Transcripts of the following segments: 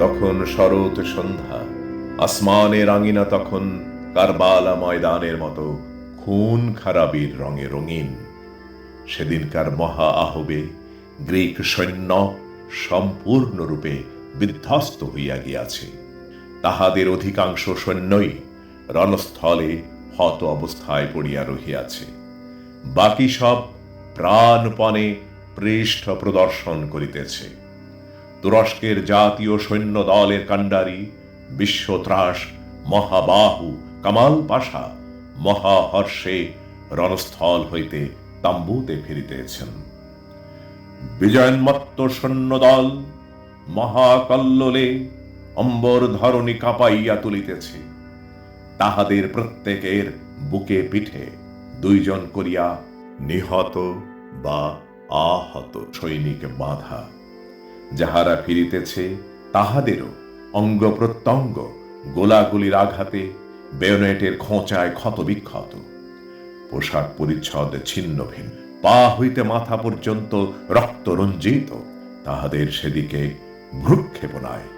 তখন শরৎ সন্ধ্যা। আসমানের আঙিনা তখন কারবালা ময়দানের মতো খুন খারাপির রঙে রঙিন। সেদিনকার মহা আহবে গ্রিক সৈন্য সম্পূর্ণরূপে বিধ্বস্ত হইয়া গিয়াছে। তাহাদের অধিকাংশ সৈন্যই রণস্থলে হত অবস্থায় পড়িয়া রহিয়াছে। বাকি সব প্রাণপণে পৃষ্ঠ প্রদর্শন করিতেছে। তুরস্কের জাতীয় সৈন্য দলের কাণ্ডারি বিশ্বত্রাস মহাবাহু কামাল পাশা মহাহর্ষে রণস্থল হইতে তাম্বুতে ফিরিতেছেন। বিজয়ন্মত্ত সৈন্যদল মহাকল্লোলে অম্বর ধরণী কাঁপাইয়া তুলিতেছে। তাহাদের প্রত্যেকের বুকে পিঠে দুইজন করিয়া নিহত বা আহত সৈনিক বাঁধা। যাহারা ফিরিতেছে, তাহাদেরও অঙ্গ প্রত্যঙ্গ গোলাগুলির আঘাতে বেয়নেটের খোঁচায় ক্ষতবিক্ষত। পোশাক পরিচ্ছদ ছিন্ন ভিন্ন পা হইতে মাথা পর্যন্ত রক্ত রঞ্জিত, তাহাদের সেদিকে ভ্রুক্ষেপণায়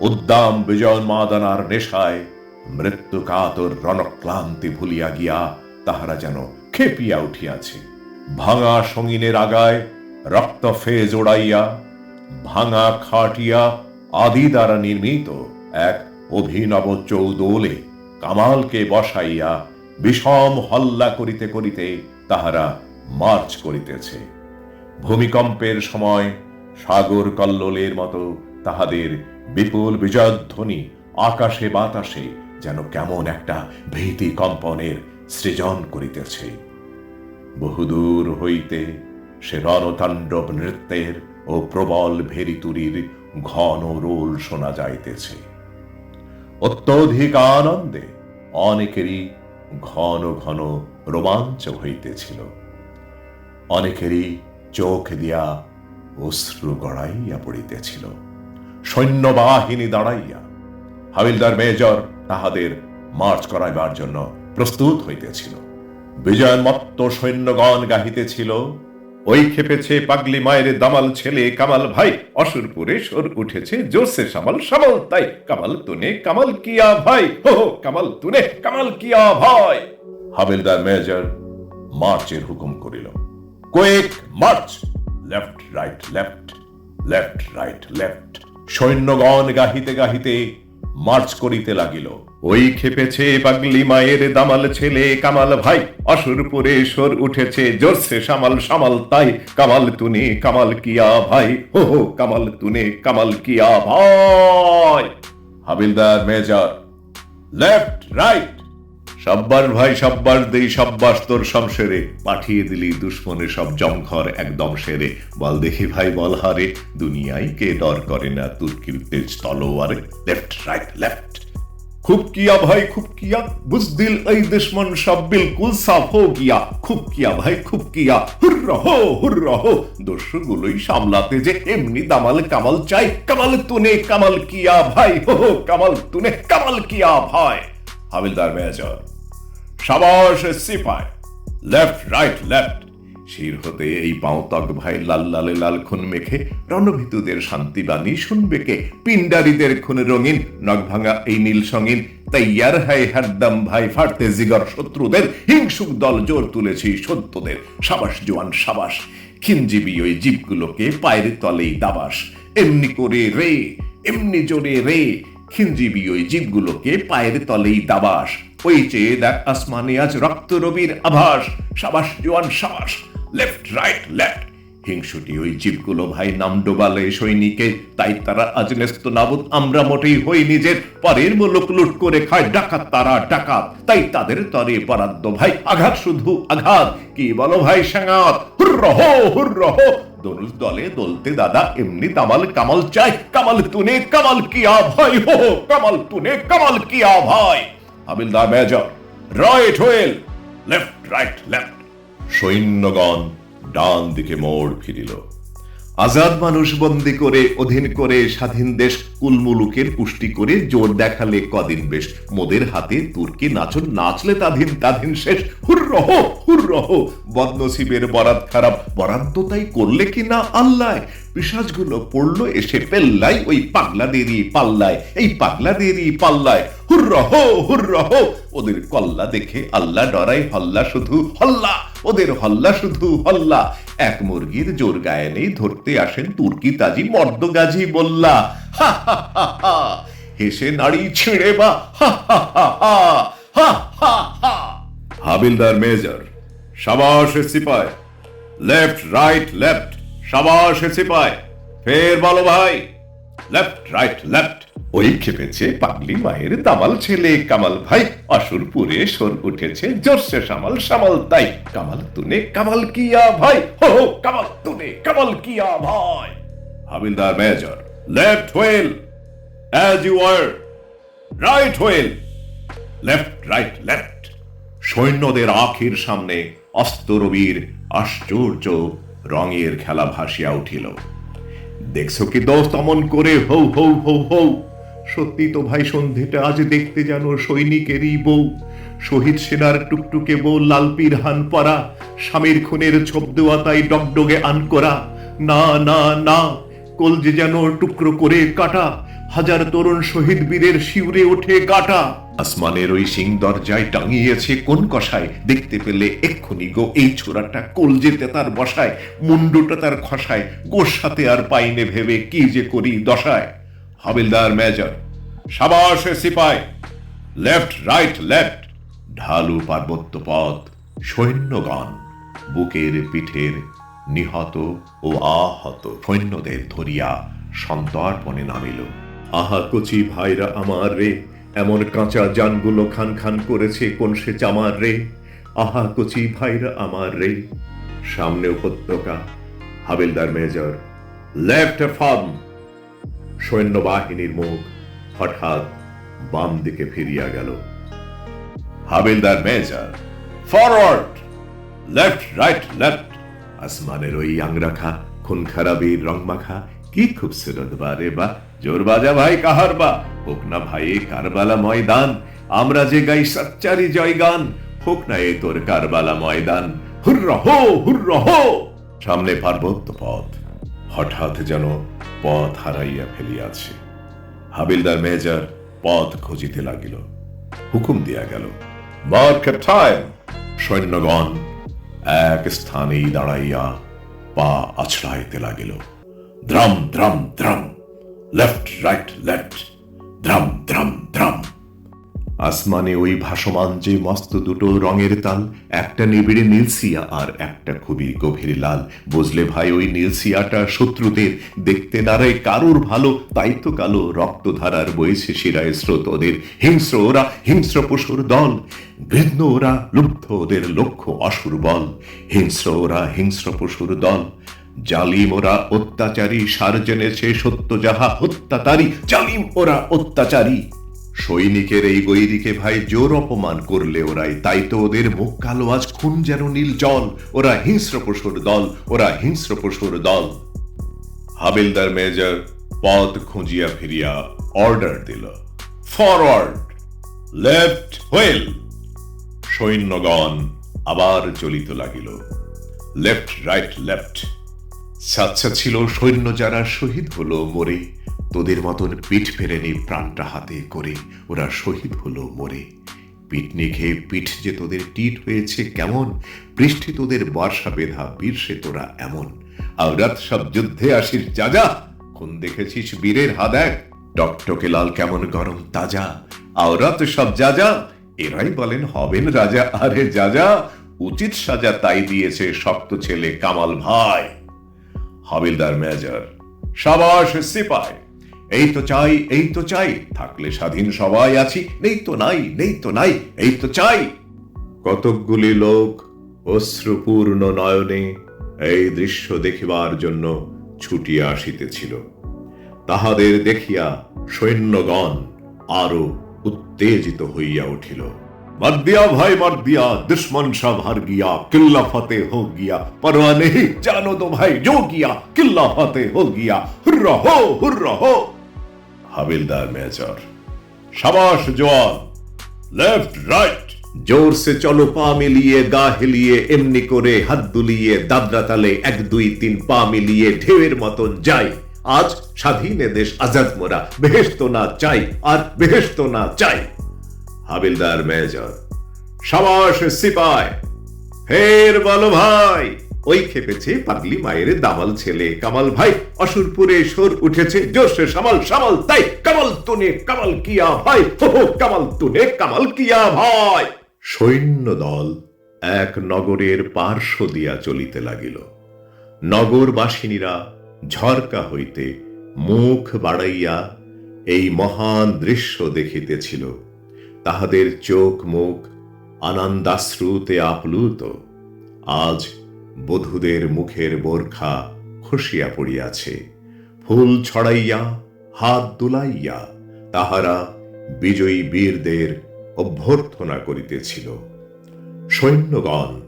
উদ্দাম বিজয় মাদানার নেশায় মৃত্যু কাতর রণক্লান্তি ভুলিয়া গিয়া তাহারা যেন খেপিয়া উঠিয়াছে। ভাঙা সঙ্গিনের আগায় রক্ত ফেজ ওড়াইয়া ভাঙা খাটিয়া আদি দ্বারা নির্মিত এক অভিনব চৌদোলে কামালকে বসাইয়া বিষম হল্লা করিতে করিতে তাহারা মার্চ করিতেছে। ভূমিকম্পের সময় সাগর কল্লোলের মতো তাহাদের বিপুল বিজয়ধ্বনি আকাশে বাতাসে যেন কেমন একটা ভীতি কম্পনের সৃজন করিতেছে। বহুদূর হইতে সে রণতাণ্ডব নৃত্যের ও প্রবল ভেরিতুরির ঘন রোল শোনা যাইতেছে। অত্যধিক আনন্দে অনেকেরই ঘন ঘন রোমাঞ্চ হইতেছিল। অনেকেরই চোখ দিয়া অশ্রু গড়াইয়া পড়িতেছিল। সৈন্যবাহিনী দাঁড়াইয়া, হাবিলদার মেজর তাহাদের মার্চ করাইবার জন্য প্রস্তুত হইতেছিল। বিজয়মত্ত সৈন্যগণ গাহিতেছিল ওই খেপেছে পাগলি মায়ের দামাল ছেলে কামাল ভাই। অসুরপুরে সর উঠেছে, জোরসে সামাল সামাল তাই। কামাল তুনে, কামাল কিয়া ভাই। হো কামাল তুনে, কামাল কিয়া ভাই। হাবিলদার মেজর মার্চের হুকুম করিল। Quick march. Left, right, left left, right, left. সৈন্যগণ গাহিতে গাহিতে মার্চ করিতে লাগিল। ওই খেপেছে পাগলি মায়ের দামাল ছেলে কামাল ভাই। অসুরপুরে সর উঠেছে, জোরসে সামাল সামাল তাই। কামাল তুনে কামাল কিয়া ভাই, হো হো, কামাল তুনে কামাল কিয়া ভাই। হাবিলদার মেজর, লেফট, রাইট। সাব্বাস ভাই সাব্বাস দেই, সাব্বাস তোর শমশেরে পাঠিয়ে দিলি দুশ্মনে সব জমঘর একদম সেরে। বল দেখি ভাই, বল হারে। দুনিয়ায় কে ডর করে না তুর্কির তেজ তলোয়ারে। Left, right, left. খুব কিয়া ভাই, খুব কিয়া। বুজদিল এই দুশ্মন সব বিলকুল সাফ হো গিয়া। খুব কিয়া ভাই, খুব কিয়া। হুর্র হো হুর্র হো। দস্যুগুলোই সামলাতে যে এমনি দামাল কামাল চাই। কামাল তুনে কামাল কিয়া ভাই, হো হো, কামাল তুনে কামাল কিয়া ভাই। হাবিলদার মেজর, সাবাস সিপাই। লেফট রাইট লেফট শির হতে এই পাঁতক ভাই লাল লালে লাল খুন মেখে, রণভীতুদের শান্তিবাণী শুনবে কে? পিন্ডারিদের খুন রঙিন, নখ ভাঙা এই নীল সঙ্গীন। হাই হারদাম ভাই, ফাটতে জিগর শত্রুদের। হিংসুক দল জোর তুলেছি সত্যদের। সাবাস জোয়ান সাবাস খিনজীবী ওই জীবগুলোকে পায়ের তলেই দাবাস। এমনি করে রে, এমনি জোরে রে খিনজীবী ওই জীবগুলোকে পায়ের তলেই দাবাস। ওই চেয়ে দেখ আসমানে আজ রক্ত রবির আভাস সাবাস জোয়ান সাবাস লেফট রাইট লেফট হিংসুটি ওই জীবগুলো ভাই নাম ডোবালে সৈনিকে তাই তারা আজ নেস্ত নাবুদ আমরা মোটেই হই নিজের। পরের মুলুক লুট করে খায় ডাকাত তারা ডাকাত। তাই তাদের তরে বরাদ্দ ভাই আঘাত শুধু আঘাত। কি বলো ভাই সাঙাত? হুর্র হো হুর্র হো। দনুজ দলে দলতে দাদা এমনি তামাল কামাল চাই। কামাল তুনে কামাল কিয়া ভাই হো, কামাল তুনে কামাল কিয়া ভাই। Havildar major right wheel left right left সৈন্যগণ ডান দিকে মোড় ফিরিল। আজাদ মানুষ বন্দি করে, অধীন করে, স্বাধীন দেশ কুলমুলুকের পুষ্টি করে, জোর দেখালে কদিন বেশ। মোদের হাতে তুর্কি নাচন, নাচলে তাধীন তাধীন শেষ। হুর রহ হুর রহ বদনসিবের বরাত খারাপ। বরাত তো তাই করলে কি না আল্লাহ? পিসাজগুলো পড়ল, এসে পেল্লাই ওই পাগলাদেরই পাল্লায়, এই পাগলাদেরই পাল্লায়। হুর রহ হুর রহ ওদের কল্লা দেখে আল্লাহ ডরাই হল্লা শুধু হল্লা। ওদের হল্লা শুধু হল্লা। এক মুরগির জোর গায়ে নেই, ধরতে আসেন তুর্কি তাজি, মর্দ বললা হা হা হা হা। হেসে নাড়ি ছিঁড়ে বা, হা হা হা হা। হা হা হাবিলদার মেজর, সাবাস সিপাই। লেফট রাইট লেফট সাবাস সিপাই, ফের বলো ভাই। লেফট রাইট লেফট ওই পাগলি মায়ের দামাল ছেলে কামাল ভাই। অসুরপুরে সর উঠেছে জোরসে সামাল সামাল তাই। কামাল তুনে কামাল কিয়া ভাই। হো হো, কামাল তুনে কামাল কিয়া ভাই। Havildar major left wheel as you are right wheel left right left সৈন্যদের আখির সামনে অস্তরবীর, আশ্চর্য রঙের খেলা ভাসিয়া উঠিল। দেখছ কি দোস্ত অমন করে? হৌ হৌ হৌ হৌ। সত্যি তো ভাই সন্ধেটা আজ দেখতে যেন সৈনিকেরই বউ। শহীদ সেনার টুকটুকে বউ লালপির হান পরা, স্বামীর খুনের ছোপ দেওয়া তাই ডগডগে আন করা। না না না, কলজে যেন টুকরো করে কাটা, হাজার তরুণ শহীদ বীরের শিউরে ওঠে কাটা। আসমানের ওই সিং দরজায় টাঙিয়েছে কোন কষায়? দেখতে পেলে এক্ষুনি গো, এই ছোড়াটা কলজেতে তার বসায়, মুন্ডুটা তার খসায় গোর সাথে আর পাইনে ভেবে কি যে করি দশায়। হাবিলদার মেজর, সাবাস সিপাই, লেফট, রাইট, লেফট, ঢালু পার্বত্য পথ, সৈন্যগণ, বুকের পিঠের নিহত ও আহত সৈন্যদের ধরিয়া সন্তর্পণে নামিল। আহা কচি ভাইরা আমার রে এমন কাঁচা জানগুলো খান খান করেছে কোন সে চামার রে? আহা, কচি ভাইরা আমার রে। সামনে উপত্যকা, হাবিলদার মেজর, লেফট ফার্ম। সৈন্যবাহিনীর মুখ হঠাৎ বাম দিকে ফিরিয়া গেল। Havildar major forward left right left আসমানের ওই আংরাখা খুন খারাপির রং মাখা কি খুবসুরত বারে বা। জোর বাজা ভাই কাহার বা? হোক না ভাই কারবালা ময়দান। আমরা যে গাই সচ্চারি হোক না এ তোর কারবালা ময়দান। হুর্র হো হুর্র হো সামনে পার্বত্য পথ। হঠাৎ যেন পথ হারাইয়া ফেলিয়াছে। হাবিলদার মেজর পথ খুঁজিতে লাগিল। হুকুম দিয়া গেল সৈন্যগণ এক স্থানেই দাঁড়াইয়া পা আছড়াইতে লাগিল। দ্রাম দ্রাম দ্রাম! লেফট রাইট লেফট দ্রাম দ্রাম দ্রাম আসমানে ওই ভাসমান যে মস্ত দুটো রঙের তাল, একটা নিবিড়ে নীলসিয়া আর একটা খুবই গভীর লাল। বুঝলে ভাই, ওই নীলসিয়াটা শত্রুদের দেখতে দাঁড়ায় কারোর ভালো, তাই তো কালো রক্তধারার বইছে শিরায় স্রোত ওদের। হিংস্র ওরা, হিংস্র পশুর দল গৃহ্ণ ওরা, লুব্ধ ওদের লক্ষ্য অসুর বল। হিংস্র ওরা, হিংস্র পশুর দল জালিম ওরা অত্যাচারী, সার জেনেছে সত্য যাহা হত্যাতারি জালিম ওরা অত্যাচারী। সৈনিকের এই গৈরিকে ভাই জোর অপমান করলে ওরাই। তাই তো ওদের মুখ কালো, আজ খুন যেন নীল জল। ওরা হিংস্র পশুর দল, ওরা হিংস্র পশুর দল। হাবিলদার মেজর পথ খুঁজিয়া ফিরিয়া অর্ডার দিল। ফরওয়ার্ড লেফট হুইল সৈন্যগণ আবার চলিত লাগিল। লেফট রাইট লেফট সাচ্ছা ছিল সৈন্য যারা শহীদ হলো মরে। তোদের মতন পিঠ ফেরেনি প্রাণটা হাতে করে, ওরা শহীদ হলো মরে। পিটনি খেয়ে পিঠ যে তোদের টিট হয়েছে কেমন বৃষ্টি তোদের বর্ষা বেধা বীরসে তোরা এমন। আওরাত সব যুদ্ধে আসিস, যা যা! কোন দেখেছিস বীরের হাদাক টকটকে লাল কেমন গরম তাজা। আওরাত সব যা যা! এরাই বলেন হবেন রাজা, আরে যা যা! উচিত সাজা তাই দিয়েছে শক্ত ছেলে কামাল ভাই। হাবিলদার মেজর। সাবাস সিপাই। এই তো চাই, এই তো চাই, থাকলে স্বাধীন সবাই আছি। নেই তো নাই, নেই তো নাই, এই তো চাই। কতকগুলি লোক অশ্রুপূর্ণ নয়নে এই দৃশ্য দেখিবার জন্য ছুটিয়া আসিতেছিল। তাহাদের দেখিয়া সৈন্যগণ আরও উত্তেজিত হইয়া উঠিল। मर दिया भाई मर दिया दुश्मन सब हार गया किल्ला फतेह हो गया परवाह नहीं जानो तो भाई जो किया किल्ला फतेह हो गया हुर्रा हो हुर्रा हो হাবিলদার মেজর সাবাস জওয়ান লেফট রাইট জোর সে চলো পা মিলিয়ে গা হেলিয়ে এমনি করে হাত দুলিয়ে দাদরা তালে এক দুই তিন পা মিলিয়ে ঢেউয়ের মতন যাই আজ স্বাধীন এ দেশ আজাদ মোরা বেহেস্ত না চাই আর বেহেস্ত না চাই হাবিলদার মেজর সাবাস সিপাই। ফের বলো ভাই ওই খেপেছে পাগলি মায়ের দামাল ছেলে কামাল ভাই। অসুরপুরে সোর উঠেছে জোশে সামাল সামাল তাই। কামাল তুনে কামাল কিয়া ভাই হো, কামাল তুনে কামাল কিয়া ভাই। সৈন্য দল এক নগরের পার্শ্ব দিয়া চলিতে লাগিল। নগরবাসিনীরা ঝরকা হইতে মুখ বাড়াইয়া এই মহান দৃশ্য দেখিতেছিল। তাহাদের চোখ মুখ আনন্দাশ্রুতে আপ্লুত। আজ বধূদের মুখের বোরখা খসিয়া পড়িয়াছে। ফুল ছড়াইয়া, হাত দুলাইয়া তাহারা বিজয়ী বীরদের অভ্যর্থনা করিতেছিল। সৈন্যগণ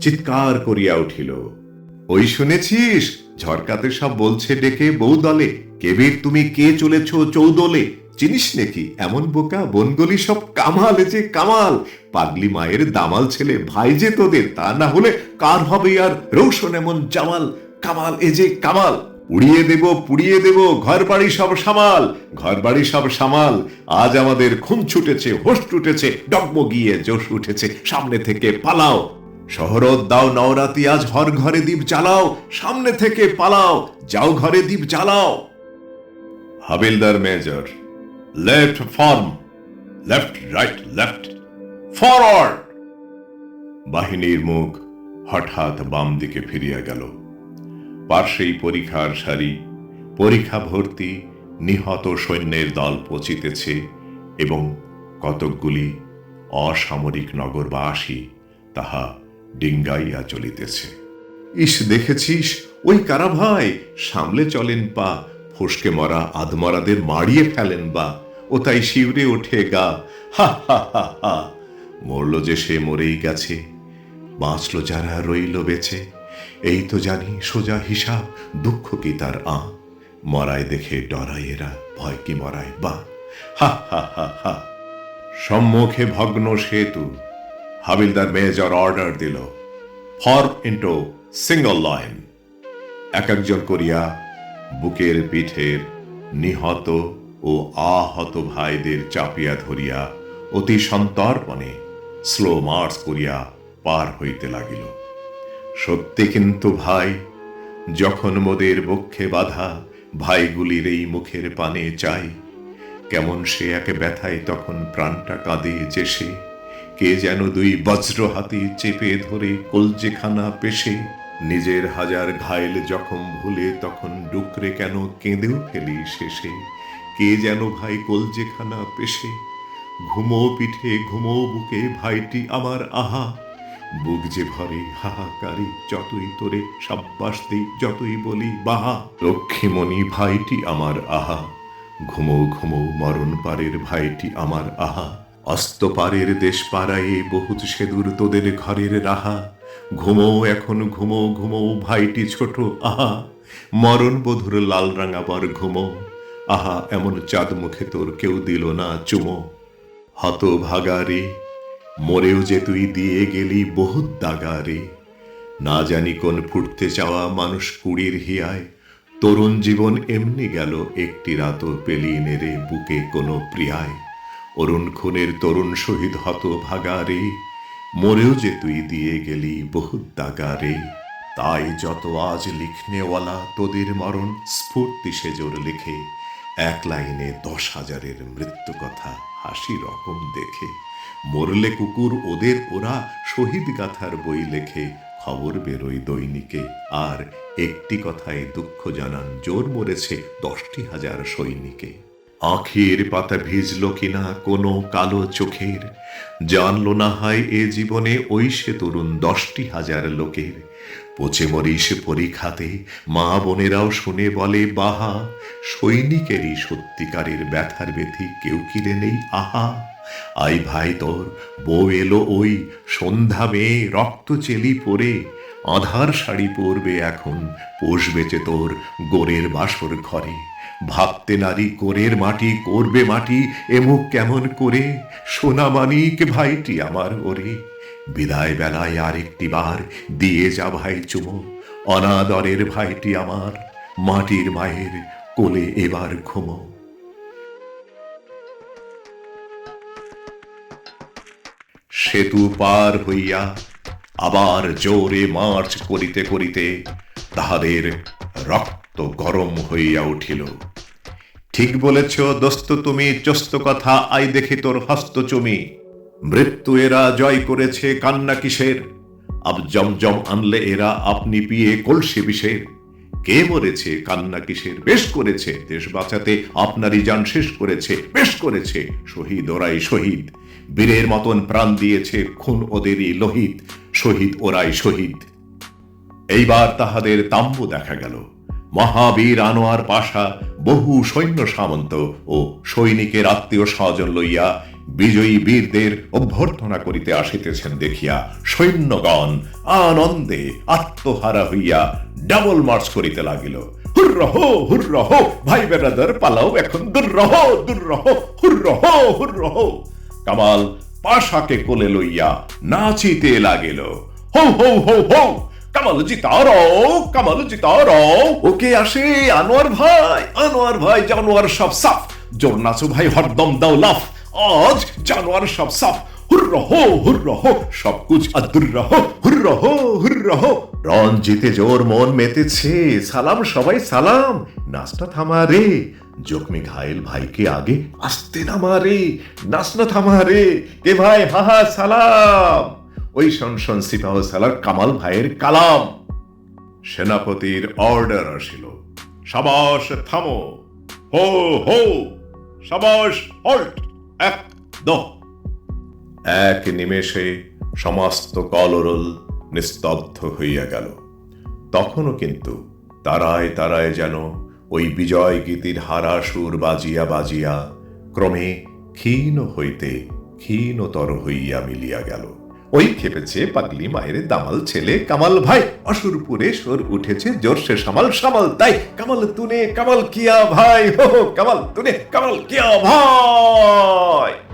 চিৎকার করিয়া উঠিল, ওই শুনেছিস? ঝরকাতে সব বলছে ডেকে বউ দলে কেবির তুমি কে চলেছ চৌদলে? চিনিস নাকি? এমন বোকা, বনগলি সব কামাল যে কামাল। পাগলি মায়ের দামাল ছেলে ভাই যে তোদের, তা না হলে কার হবে আর রৌশন এমন জামাল, কামাল এ যে কামাল? উড়িয়ে দেব, পুড়িয়ে দেব ঘর বাড়ি সব সামাল ঘর বাড়ি সব সামাল। আজ আমাদের খুন ছুটেছে হোস উঠেছে ডগমগিয়ে জোশ উঠেছে, সামনে থেকে পালাও। শহরত দাও নওরাতি, আজ হর ঘরে দ্বীপ জ্বালাও, সামনে থেকে পালাও, যাও ঘরে দ্বীপ জ্বালাও। Havildar major left form left right left forward বাহিনীর মুখ হঠাৎ বাম দিকে ফিরিয়া গেল। পার্শ্বেই পরীক্ষার সারি, পরীক্ষা ভর্তি নিহত সৈন্যের দল পচিতেছে এবং কতকগুলি অসামরিক নগরবাসী তাহা ডিঙ্গাইয়া চলিতেছে। ইস, দেখেছিস? ওই কারা ভাই সামলে চলেন পা ফসকে মরা আধমরাদের মারিয়ে ফেলেন বা। ও তাই শিউরে ওঠে গা। হা হা হা হা। মরল যে সে মরেই গেছে। বাঁচল যারা রইল বেছে এই তো জানি সোজা হিসাব, দুঃখ কি তার আ। মরায় দেখে ডরায় এরা, ভয় কি মরায় বা। হা হা হা হা। সম্মুখে ভগ্ন সেতু। হাবিলদার মেজর অর্ডার দিল। ফর ইন্টো সিঙ্গল লাইন এক একজন করিয়া বুকের পিঠের নিহত ও আহত ভাইদের চাপিয়া ধরিয়া অতি সন্তর্পণে স্লো মার্চ করিয়া পার হইতে লাগিল। সত্যি কিন্তু ভাই, যখন মোদের বক্ষে বাধা ভাইগুলির এই মুখের পানে চাই, কেমন সে এক ব্যথায় তখন প্রাণটা কাঁদে সে? কে যেন দুই বজ্র হাতে চেপে ধরে কলজেখানা পেশে নিজের হাজার ঘায়েল জখম ভুলে তখন ডুকরে কেন কেঁদেও ফেলি শেষে? কে যেন ভাই কলজেখানা পেশে? ঘুমো পিঠে, ঘুমো বুকে, ভাইটি আমার আহা। বুক যে ভরে, হাহাকারে, যতই তোরে সাব্বাস দেই, যতই বলি বাহা। লক্ষ্মীমণি, ভাইটি আমার আহা। ঘুমো ঘুমো, মরণ পারের ভাইটি আমার আহা। অস্ত পারের দেশ পাড়ায়ে বহুত সেদূর তোদের ঘরের রাহা। ঘুমো এখন, ঘুমো ঘুমো, ভাইটি ছোট, আহা, মরণ বধুর লাল রাঙাবার ঘুমো। আহা, এমন চাঁদ মুখে তোর কেউ দিল না চুমো। হত ভাগারে মরেও যে তুই দিয়ে গেলি বহুত দাগারে। না জানি কোন ফুটতে চাওয়া মানুষ কুড়ির হিয়ায়। তরুণ জীবন এমনি গেল, একটি রাত পেলি নেড়ে বুকে কোনো প্রিয়ায়। অরুণ খুনের তরুণ শহীদ হত ভাগারে মরেও যে তুই দিয়ে গেলি বহুত দাগারে, তাই যত আজ লিখনেওয়ালা তোদের মরণ স্ফূর্তি সেজোর লিখে, এক লাইনে দশ হাজারের মৃত্যু কথা হাসি রকম দেখে। মরলে কুকুর ওদের ওরা শহীদ গাথার বই লেখে, খবর বেরোয় দৈনিকে, আর একটি কথায় দুঃখ জানান জোর মরেছে দশটি হাজার সৈনিকে। আখের পাতা ভিজল কিনা কোনো কালো চোখের? জানলো না হয় এ জীবনে ওই সে তরুণ দশটি হাজার লোকের। পচে মরিস পরীক্ষাতে মা বোনেরাও শুনে বলে, বাহা, সৈনিকেরই সত্যিকারের ব্যথার ব্যথি কেউ কিনে নেই, আহা। আই ভাই তোর, বউ এলো ওই সন্ধ্যা মেয়ে রক্ত চেলি পরে। আধার শাড়ি পরবে এখন, পোষ বেচে তোর গোরের বাসর ঘরে। ভাবতে নারী কোরের মাটি, করবে মাটি এমুক কেমন করে? সোনা মানিক ভাইটি আমার ওরে। বিদায় বেলায় আরেকটি বার দিয়ে যা ভাই চুমো। অনাদরের ভাইটি আমার, মাটির মায়ের কোলে এবার ঘুমো। সেতু পার হইয়া আবার জোরে মার্চ করিতে করিতে তাহাদের রক্ত গরম হইয়া উঠিল। ঠিক বলেছ, দোস্ত, তুমি চস্ত কথা, আই দেখে তোর হস্ত চুমি। মৃত্যু এরা জয় করেছে কান্না কিসের? আব জমজম আনলে এরা আপনি পিয়ে কলসে বিষের। কে মরেছে, কান্না কিসের? বেশ করেছে, দেশ বাঁচাতে আপনারই যান শেষ করেছে, বেশ করেছে, শহীদ ওরাই শহীদ। বীরের মতন প্রাণ দিয়েছে খুন ওদেরই লোহিত, শহীদ ওরাই শহীদ। এইবার তাহাদের তাম্ব দেখা গেল। মহাবীর আনোয়ার পাশা, বহু সৈন্য সামন্ত ও সৈনিকের আত্মীয় স্বজন লইয়া বিজয়ী বীরদের অভ্যর্থনা করিতে আসিতেছেন দেখিয়া সৈন্যগণ আনন্দে আত্মহারা হইয়া ডাবল মার্চ করিতে লাগিল। হুর্রহ হুর্রহ, ভাই বেড়াদার পালাও এখন, দুর্রহ দুর্রহ, হুর্রহ হুর্রহ। কামাল পাশাকে কোলে লইয়া নাচিতে লাগিল। হো হো হো হো! কামাল জিতারো কামাল জিতারো ওকে আসে আনোয়ার ভাই আনোয়ার ভাই, জানোয়ার সব সাফ। জোর নাচো ভাই, হরদম দাও লাফ। আজ জানোয়ার সব সাফ। হুর্রহ হুর্রহ সব কুছ আদুর্রহ হুর্রহ হুর্রহ রঞ্জিতে জোর, মন মেতেছে, সালাম সবাই সালাম। নাচটা থামা রে জখমি ঘায়েল ভাইকে আগে, আসতে নামা রে নাচনা থামা রে। কে ভাই, হা হা, সালাম। ওই শন শন সিপাহ সালার কামাল ভাইয়ের কালাম। সেনাপতির অর্ডার আসিল। সাবাস, থামো। হো হো। সাবাস হল্ট এক এক নিমেষে সমস্ত কলরল নিস্তব্ধ হইয়া গেল। তখনও কিন্তু তারায় তারায় যেন ওই বিজয় গীতির হারা সুর বাজিয়া বাজিয়া ক্রমে ক্ষীণ হইতে ক্ষীণতর হইয়া মিলিয়া গেল। ওই খেপেছে পাগলি মায়ের দামাল ছেলে কামাল ভাই। অসুরপুরে সর উঠেছে জোরসে সামাল সামাল তাই। কামাল তুনে, কামাল কিয়া ভাই। হো, কামাল তুনে, কামাল কিয়া ভাই।